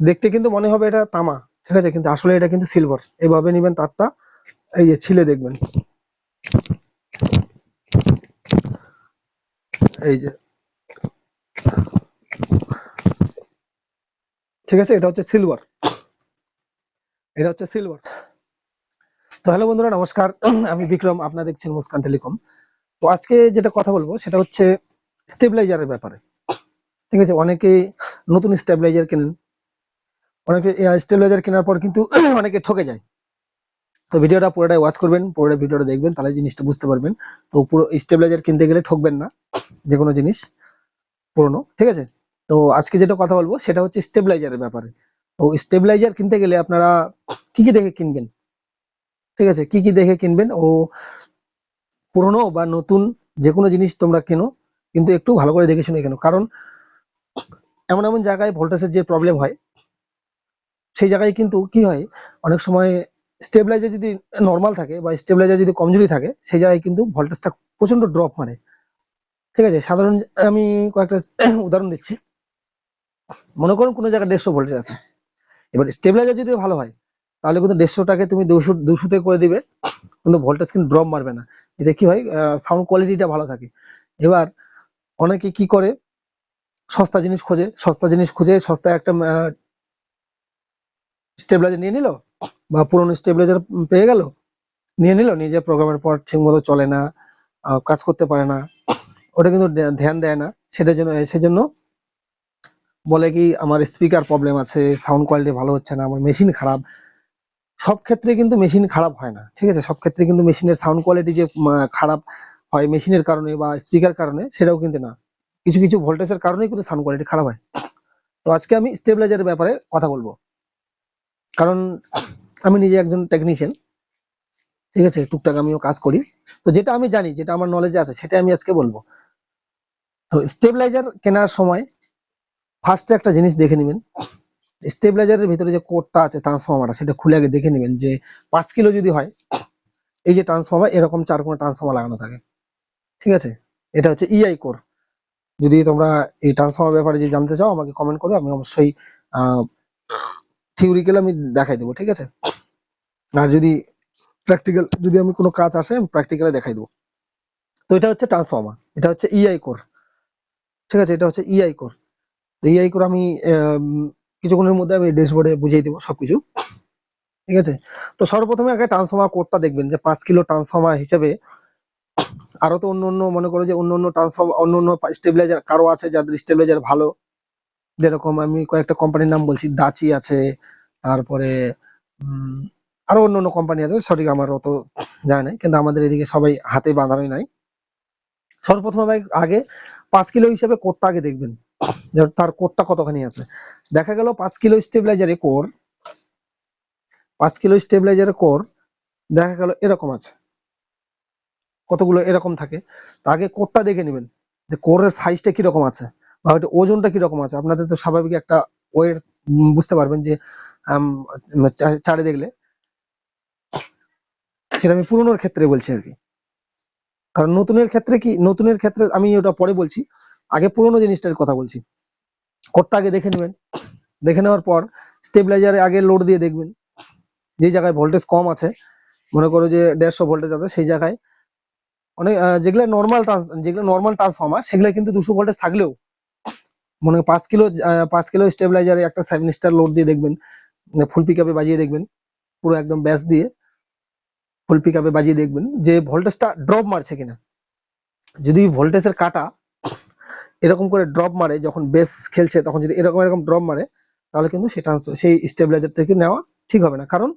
দেখতে কিন্তু মনে হবে এটা তামা, ঠিক আছে? কিন্তু আসলে এটা কিন্তু সিলভার এইভাবে নেবেন তারটা, এই যে ছিলে দেখবেন। এই যে। ঠিক আছে? এটা হচ্ছে সিলভার এটা হচ্ছে সিলভার তো হ্যালো বন্ধুরা, নমস্কার। আমি বিক্রম, আপনারা দেখছেন মুস্কান টেলিকম। তো আজকে যেটা কথা বলব, সেটা হচ্ছে স্টেবিলাইজারের ব্যাপারে। ঠিক আছে? অনেকে নতুন স্টেবিলাইজার কেনেন। অনেকে স্টেবিলাইজার কেনার পর কিন্তু অনেকে ঠকে যায়। তো ভিডিওটা পুরোটাই ওয়াচ করবেন, পুরোটা ভিডিওটা দেখবেন, তাহলে জিনিসটা বুঝতে পারবেন। তো পুরো স্টেবিলাইজার কিনতে গেলে ঠকবেন না যে কোনো জিনিস পুরনো, ঠিক আছে? তো আজকে যেটা কথা বলব, সেটা হচ্ছে স্টেবিলাইজারের ব্যাপারে। তো স্টেবিলাইজার কিনতে গেলে আপনারা কি কি দেখে কিনবেন? ঠিক আছে, কি কি দেখে কিনবেন? ও পুরনো বা নতুন যে কোনো জিনিস তোমরা কেনো, কিন্তু একটু ভালো করে দেখে শুনে কেনো। কারণ এমন এমন জায়গায় ভোল্টেজের যে প্রবলেম হয় সেই জায়গায় কিন্তু কি হয়, অনেক সময় স্টেবিলাইজার যদি নর্মাল থাকে বা স্টেবিলাইজার যদি কমজোরি থাকে, সেই জায়গায় কিন্তু ভোল্টেজটা প্রচণ্ড ড্রপ মারে। ঠিক আছে, সাধারণ আমি কয়েকটা উদাহরণ দিচ্ছি। মনে করুন কোনো জায়গায় দেড়শো ভোল্টেজ আছে। এবার স্টেবিলাইজার যদি ভালো হয়, তাহলে কিন্তু দেড়শোটাকে তুমি দুশো, দুশোতে করে দিবে। কিন্তু ভোল্টেজ কিন্তু ড্রপ মারবে না। এতে কি হয় সাউন্ড কোয়ালিটিটা ভালো থাকে। এবার অনেকে কি করে, সস্তা জিনিস খোঁজে, সস্তা জিনিস খুঁজে, সস্তায় একটা স্টেবিলাইজার নিয়ে নিল? বা পুরনো স্টেবিলাইজার পেয়ে গেল? নিয়ে নিল? নিজে প্রোগ্রামের পর ঠিক মতো চলে না কাজ করতে পারে না। ওটা কিন্তু ধ্যান দেয় না। সেটার জন্য, সেজন্য বলে কি, আমার স্পিকার প্রবলেম আছে সাউন্ড কোয়ালিটি ভালো হচ্ছে না, আমার মেশিন খারাপ। সব ক্ষেত্রে কিন্তু মেশিন খারাপ হয় না, ঠিক আছে? সব ক্ষেত্রে কিন্তু মেশিনের সাউন্ড কোয়ালিটি যে খারাপ হয় মেশিনের কারণে বা স্পিকার কারণে, সেটাও কিন্তু না। কিছু কিছু ভোল্টেজের কারণেই কিন্তু সাউন্ড কোয়ালিটি খারাপ হয়। তো আজকে আমি স্টেবিলাইজারের ব্যাপারে কথা বলব। কারণ আমি নিজে একজন টেকনিশিয়ান ঠিক আছে? টুকটাক আমিও কাজ করি। তো যেটা আমি জানি, যেটা আমার নলেজে আছে সেটা আমি আজকে বলব। তো স্টেবিলাইজার কেনার সময় ফার্স্টে একটা জিনিস দেখে নেবেন। স্টেবিলাইজারের ভিতরে যে কোডটা আছে ট্রান্সফর্মারটা সেটা খুলে আগে দেখে নেবেন যে পাঁচ কিলো যদি হয়, এই যে ট্রান্সফর্মার এরকম চার কোণা ট্রান্সফর্মার লাগানো থাকে। ঠিক আছে? এটা হচ্ছে ইআই কোর যদি তোমরা এই ট্রান্সফর্মার ব্যাপারে যে জানতে চাও, আমাকে কমেন্ট করো আমি অবশ্যই থিওরিক্যাল আমি দেখাই দেবো, ঠিক আছে? আর যদি প্র্যাকটিক্যাল যদি আমি কোনো কাজ আসে, আমি প্র্যাকটিক্যালে দেখাই দেবো। তো এটা হচ্ছে ট্রান্সফর্মার এটা হচ্ছে ইআই কোর ঠিক আছে? এটা হচ্ছে ইআই কোর ইআই কোর আমি কিছুক্ষণের মধ্যে আমি ড্যাশবোর্ডে বুঝিয়ে দেবো সবকিছু, ঠিক আছে? তো সর্বপ্রথমে আগে ট্রান্সফর্মার কোডটা দেখবেন যে পাঁচ কিলো ট্রান্সফর্মার হিসেবে আরও তো অন্য অন্য, মনে করো যে অন্য অন্য ট্রান্সফর্মার অন্য অন্য স্টেবিলাইজার কারও আছে যাদের স্টেবিলাইজার ভালো যেরকম আমি কয়েকটা কোম্পানির নাম বলছি, দাচি আছে, তারপরে আরও অন্য অন্য কোম্পানি আছে, সঠিক আমার অত জানা নাই, কিন্তু আমাদের এদিকে সবাই হাতে বাঁধানোই নাই। সর্বপ্রথম আগে পাঁচ কিলো হিসেবে কোডটা আগে দেখবেন তার কোডটা কতখানি আছে। দেখা গেল পাঁচ কিলো স্টেবিলাইজারে কোর, পাঁচ কিলো স্টেবিলাইজারে কোর, দেখা গেল এরকম আছে। কতগুলো এরকম থাকে, তো আগে কোডটা দেখে নেবেন, যে কোরের সাইজটা কীরকম আছে। ওইটা ওজনটা কীরকম আছে? আপনাদের তো স্বাভাবিক একটা ওয়েট বুঝতে পারবেন যে চারে দেখলে। সেটা আমি পুরনোর ক্ষেত্রে বলছি আর কি। কারণ নতুনের ক্ষেত্রে কি, নতুনের ক্ষেত্রে আমি ওটা পরে বলছি। আগে পুরনো জিনিসটার কথা বলছি। কোডটা আগে দেখে নেবেন। দেখে নেওয়ার পর স্টেবিলাইজারে আগে লোড দিয়ে দেখবেন। যে জায়গায় ভোল্টেজ কম আছে, মনে করো যে দেড়শো ভোল্টেজ আছে, সেই জায়গায়। অনেক যেগুলো নর্মাল যেগুলো নর্মাল ট্রান্সফর্মার সেগুলো কিন্তু দুশো ভোল্টেজ থাকলেও মনে পাঁচ কিলো পাঁচ কিলো স্টেবিলাইজারে একটা সেভেন স্টার লোড দিয়ে দেখবেন। ফুল পিকআপে বাজিয়ে দেখবেন। পুরো একদম ব্যাস দিয়ে ফুল পিক আপে বাজিয়ে দেখবেন যে ভোল্টেজটা ড্রপ মারছে কিনা। যদি ভোল্টেজের কাটা এরকম করে ড্রপ মারে, যখন বেস খেলছে, তখন যদি এরকম এরকম ড্রপ মারে, তাহলে কিন্তু সেটা সেই স্টেবিলাইজার থেকে নেওয়া ঠিক হবে না। কারণ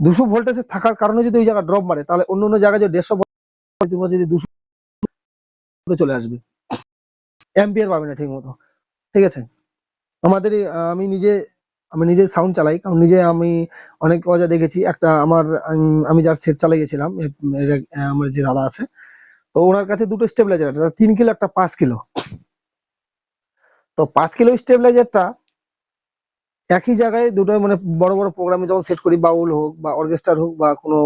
দুশো ভোল্টেজে থাকার কারণে যদি ওই জায়গায় ড্রপ মারে, তাহলে অন্য অন্য জায়গায় যদি দেড়শো যদি দুশো চলে আসবে। অ্যাম্পিয়ার পাবে না ঠিক মতো ঠিক আছে? আমাদের আমি নিজে আমি নিজে সাউন্ড চালাই, কারণ নিজে আমি অনেক অজা দেখেছি। একটা আমার, আমি যার সেট চালাই গেছিলাম আমার যে দাদা আছে, তো ওনার কাছে দুটো স্টেবিলাইজার একটা তিন কিলো, একটা পাঁচ কিলো। তো পাঁচ কিলো স্টেবিলাইজারটা একই জায়গায় দুটো মানে বড় বড় প্রোগ্রামে যখন সেট করি, বাউল হোক বা অর্কেস্ট্রার হোক বা কোনো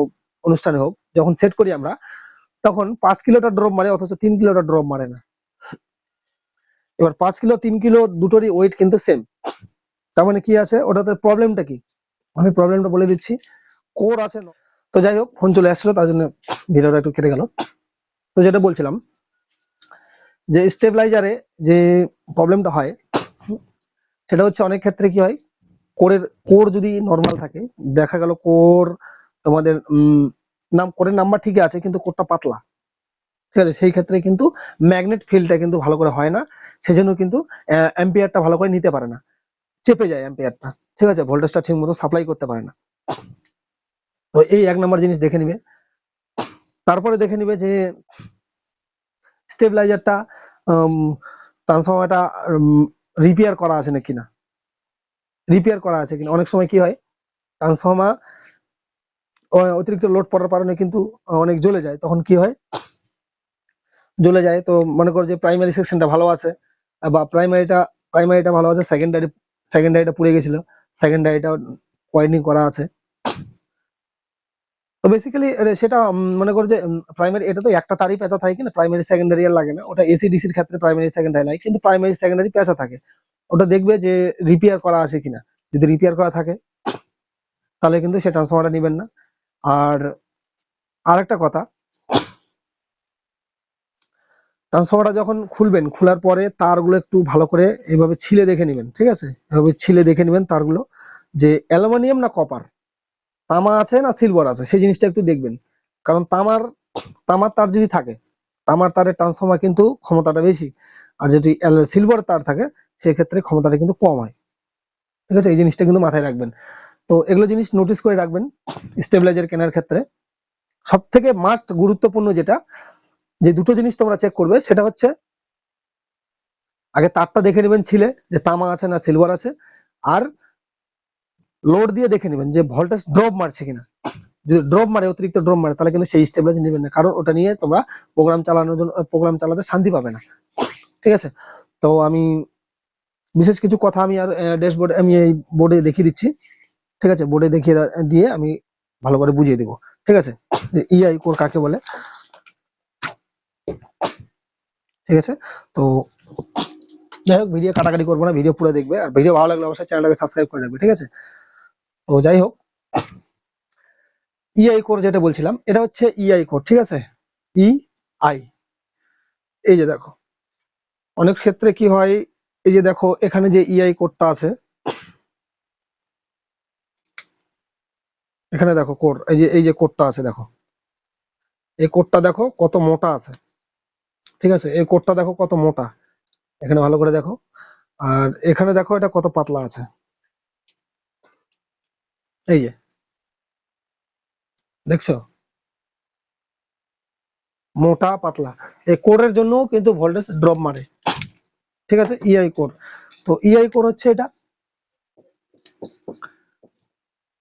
অনুষ্ঠানে হোক, যখন সেট করি আমরা, তখন পাঁচ কিলোটা ড্রপ মারে, অথচ তিন কিলোটা ড্রপ মারে না। এবার পাঁচ কিলো, তিন কিলো দুটোরই ওয়েট কিন্তু সেম তার মানে কি আছে? ওটাতে প্রবলেমটা কি? আমি প্রবলেমটা বলে দিচ্ছি। কোর আছে তো যাই হোক ফোন চলে আসছিল তার জন্য ভিডিওটা একটু কেটে গেল। তো যেটা বলছিলাম, যে স্টেবিলাইজারে যে প্রবলেমটা হয়, সেটা হচ্ছে অনেক ক্ষেত্রে কি হয়? কোরের কোর যদি নর্মাল থাকে, দেখা গেল কোর তোমাদের নাম কোরের নাম্বার ঠিকই আছে, কিন্তু কোরটা পাতলা। ঠিক আছে? সেই ক্ষেত্রে কিন্তু ম্যাগনেট ফিল্ডটা কিন্তু ভালো করে হয় না। সেজন্য কিন্তু অ্যাম্পিয়ারটা ভালো করে নিতে পারে না। চেপে যায় অ্যাম্পিয়ারটা ঠিক আছে? ভোল্টেজটা ঠিক মতো সাপ্লাই করতে পারে না। তো এই এক নম্বর জিনিস দেখে নিবে। তারপরে দেখে নিবে যে স্টেবিলাইজারটা ট্রান্সফর্মারটা রিপেয়ার করা আছে নাকি না? রিপেয়ার করা আছে কিনা? অনেক সময় কি হয়? ট্রান্সফর্মার অতিরিক্ত লোড পড়ার কারণে কিন্তু অনেক জ্বলে যায়। তখন কি হয়? জ্বলে যায়। তো মনে করো যে প্রাইমারি সেকশনটা ভালো আছে, বা প্রাইমারিটা প্রাইমারিটা ভালো আছে সেকেন্ডারি সেকেন্ডারিটা পুড়ে গেছিল সেকেন্ডারিটা ওয়াইন্ডিং করা আছে। তো বেসিক্যালি সেটা মনে করো যে প্রাইমারি এটা তো একটা তারই পেঁচা থাকে কিনা প্রাইমারি সেকেন্ডারি আর লাগে না। ওটা এসি ডিসির ক্ষেত্রে প্রাইমারি সেকেন্ডারি লাগে কিন্তু প্রাইমারি সেকেন্ডারি পেঁচা থাকে। ওটা দেখবে যে রিপেয়ার করা আছে কিনা যদি রিপেয়ার করা থাকে, তাহলে কিন্তু সে ট্রান্সফর্মারটা নেবেন না। আর আরেকটা কথা ট্রান্সফর্মারটা যখন খুলবেন, খোলার পরে তারগুলো একটু ভালো করে এভাবে ছিলে দেখে নেবেন, ঠিক আছে? এভাবে ছিলে দেখে নেবেন তারগুলো যে অ্যালুমিনিয়াম না কপার? তামা আছে না সিলভার আছে? সেই জিনিসটা একটু দেখবেন। কারণ তামার তামার তার যদি থাকে, তামার তারের ট্রান্সফর্মার কিন্তু ক্ষমতাটা বেশি। আর যদি সিলভার তার থাকে, সেক্ষেত্রে ক্ষমতাটা কিন্তু কম হয়। ঠিক আছে? এই জিনিসটা কিন্তু মাথায় রাখবেন। তো এগুলো জিনিস নোটিস করে রাখবেন স্টেবিলাইজার কেনার ক্ষেত্রে। সব থেকে মাস্ট গুরুত্বপূর্ণ যেটা যে দুটো জিনিস তোমরা চেক করবে, সেটা হচ্ছে আগে তারটা দেখে নেবেন ছিলে, যে তামা আছে না সিলভার আছে, আর লোড দিয়ে দেখে নেবেন যে ভোল্টেজ ড্রপ মারছে কিনা। যদি ড্রপ মারে, অতিরিক্ত ড্রপ মারে, তাহলে কিন্তু সেই স্টেবিলাইজার নেবেন না, কারণ ওটা নিয়ে তোমরা প্রোগ্রাম চালানোর জন্য প্রোগ্রাম চালাতে শান্তি পাবে না। ঠিক আছে? তো আমি বিশেষ কিছু কথা আমি আর ড্যাশবোর্ড আমি এই বোর্ডে দেখিয়ে দিচ্ছি। ঠিক আছে? বোর্ডে দেখিয়ে দিয়ে আমি ভালো করে বুঝিয়ে দেবো। ঠিক আছে? ইআই কোর কাকে বলে? ঠিক আছে? তো যাই হোক ভিডিও কাটাকাটি করব না ভিডিও পুরো দেখবে। আর ভিডিও ভালো লাগলে অবশ্যই চ্যানেলটাকে সাবস্ক্রাইব করে রাখবে, ঠিক আছে? তো যাই হোক ইআই কোর যেটা বলছিলাম, এটা হচ্ছে ইআই কোর ঠিক আছে? ই আই এই যে দেখো, অনেক ক্ষেত্রে কি হয়, এই যে দেখো, এখানে যে ইআই কোডটা আছে, এখানে দেখো কোড এই যে এই যে কোডটা আছে, দেখো। এই কোডটা দেখো কত মোটা আছে। ঠিক আছে? এই কোডটা দেখো কত মোটা। এখানে ভালো করে দেখো। আর এখানে দেখো এটা কত পাতলা আছে। এই যে। দেখছ? মোটা, পাতলা। এই কোরের জন্য কিন্তু ভোল্টেজ ড্রপ মারে। ঠিক আছে? ইআই কোর তো ইআই কোর হচ্ছে এটা।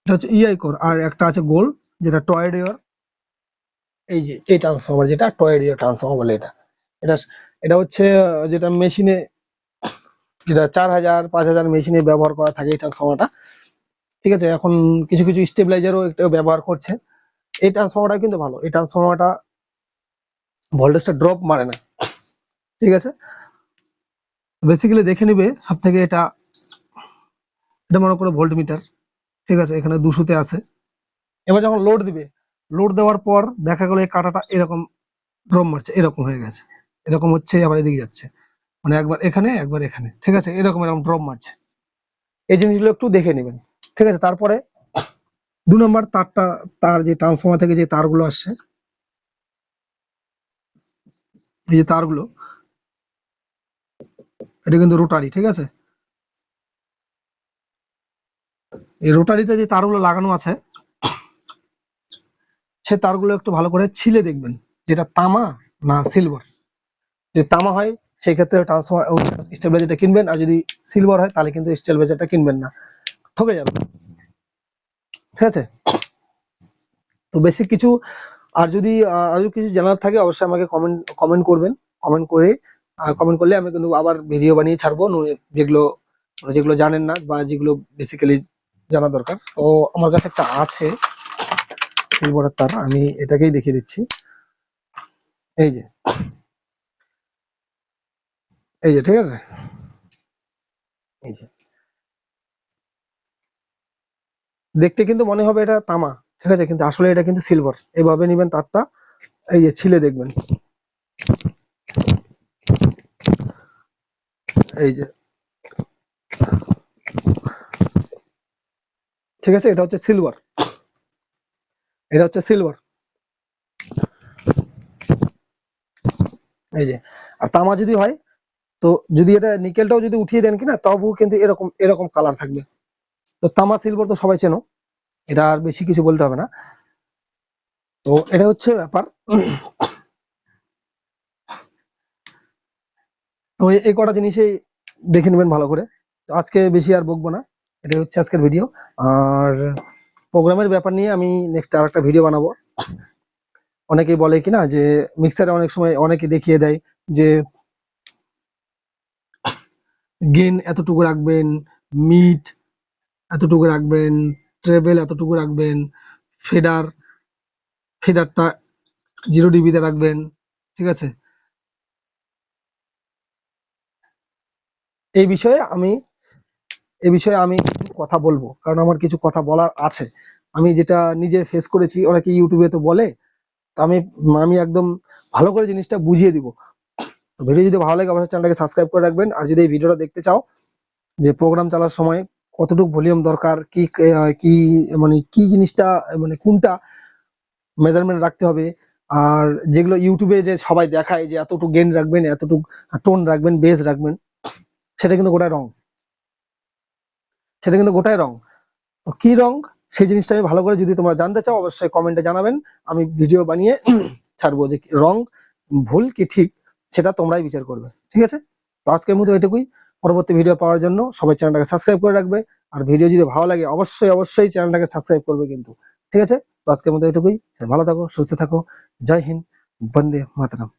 এটা হচ্ছে ইআই কোর আর একটা আছে গোল, যেটা টয়েডিওর এই যে, এই ট্রান্সফর্মার যেটা টয়েডিও ট্রান্সফর্মার বলে এটা। এটা এটা হচ্ছে যেটা মেশিনে, যেটা চার হাজার, পাঁচ হাজার মেশিনে ব্যবহার করা থাকে এই ট্রান্সফর্মারটা ঠিক আছে, এখন কিছু কিছু স্টেবিলাইজারও এটা ব্যবহার করছে। এই ট্রান্সফর্মারটা কিন্তু ভালো। এই ট্রান্সফর্মারটা ভোল্টেজটা ড্রপ মারে না। ঠিক আছে? বেসিক্যালি দেখে নিবে, সব থেকে এটা এটা মনে করো ভোল্ট মিটার ঠিক আছে, এখানে দুশোতে আছে। এবার যখন লোড দিবে লোড দেওয়ার পর দেখা গেলো এই কাঁটাটা এরকম ড্রপ মারছে, এরকম হয়ে গেছে। এরকম হচ্ছে, আবার এদিকে যাচ্ছে। মানে একবার এখানে একবার এখানে। ঠিক আছে? এরকম এরকম ড্রপ মারছে। এই জিনিসগুলো একটু দেখে নেবেন। ঠিক আছে? তারপরে দু নম্বর তারটা, তার যে ট্রান্সফর্মার থেকে যে তারগুলো আসছে, এই যে তারগুলো, এটা কিন্তু রোটারি ঠিক আছে? এই রোটারিতে যে তারগুলো লাগানো আছে, সে তারগুলো একটু ভালো করে ছিলে দেখবেন। যেটা তামা না সিলভার যদি তামা হয়, সেই ক্ষেত্রে ট্রান্সফর্মার স্টেবিলাইজারটা কিনবেন, আর যদি সিলভার হয়, তাহলে কিন্তু স্টেবিলাইজারটা কিনবেন না। ঠকে যাবে। ঠিক আছে? তো বেসিক কিছু, আর যদি আরও কিছু জানার থাকে, অবশ্যই আমাকে কমেন্ট কমেন্ট করবেন। কমেন্ট করে কমেন্ট করলে আমি কিন্তু আবার ভিডিও বানিয়ে ছাড়বো। যেগুলো মানে যেগুলো জানেন না, বা যেগুলো বেসিক্যালি জানা দরকার। তো আমার কাছে একটা আছে সিলভারের তার, আমি এটাকেই দেখিয়ে দিচ্ছি। এই যে। এই যে, ঠিক আছে? এই যে। দেখতে কিন্তু মনে হবে এটা তামা, ঠিক আছে? কিন্তু আসলে এটা কিন্তু সিলভার এইভাবে নেবেন তারটা, এই যে ছিলে দেখবেন। এই যে। ঠিক আছে? এটা হচ্ছে সিলভার এটা হচ্ছে সিলভার এই যে। আর তামা যদি হয় তো যদি এটা নিকেলটাও যদি উঠিয়ে দেন কিনা, তবুও কিন্তু এরকম এরকম কালার থাকবে। তো তামা সিলভার তো সবাই চেনো, এটা আর বেশি কিছু বলতে হবে না। তো এটা হচ্ছে ব্যাপার। তো এই- কটা জিনিসই দেখে নেবেন ভালো করে। তো আজকে বেশি আর বকবো না এটা হচ্ছে আজকের ভিডিও আর প্রোগ্রামের ব্যাপার নিয়ে আমি নেক্সট আর একটা ভিডিও বানাবো। অনেকেই বলে কিনা যে মিক্সারে অনেক সময় অনেকে দেখিয়ে দেয় যে গেন এতটুকু রাখবেন মিট এতটুকু রাখবেন ট্রেবেল এতটুকু রাখবেন ফেডার ফেডারটা জিরো ডিবিতে রাখবেন, ঠিক আছে? এই বিষয়ে আমি, এই বিষয়ে আমি কথা বলব, কারণ আমার কিছু কথা বলার আছে। আমি যেটা নিজে ফেস করেছি, অনেকে ইউটিউবে তো বলে, তো আমি আমি একদম ভালো করে জিনিসটা বুঝিয়ে দিব। ভিডিও যদি ভালো লাগে, অবশ্যই চ্যানেলটাকে সাবস্ক্রাইব করে রাখবেন। আর যদি এই ভিডিওটা দেখতে চাও যে প্রোগ্রাম চালার সময় কতটুকু ভলিউম দরকার, কি কি মানে কি জিনিসটা মানে কোনটা মেজারমেন্ট রাখতে হবে, আর যেগুলো ইউটিউবে যে সবাই দেখায় যে এতটুকু গেন রাখবেন, এতটুকু টোন রাখবেন বেস রাখবেন, সেটা কিন্তু গোটাই রং সেটা কিন্তু গোটাই রং তো কি রং সেই জিনিসটা আমি ভালো করে যদি তোমরা জানতে চাও, অবশ্যই কমেন্টে জানাবেন। আমি ভিডিও বানিয়ে ছাড়বো যে রং ভুল কি ঠিক। সেটা তোমরাই বিচার করবে, ঠিক আছে? তো আজকের মতো এটুকুই। পরবর্তী ভিডিও পাওয়ার জন্য সবাই চ্যানেলটাকে সাবস্ক্রাইব করে রাখবে। আর ভিডিও যদি ভালো লাগে, অবশ্যই অবশ্যই চ্যানেলটাকে সাবস্ক্রাইব করবে কিন্তু, ঠিক আছে? তো আজকের মতো এটুকুই। ভালো থাকো, সুস্থ থাকো। জয় হিন্দ, বন্দে মাতরম।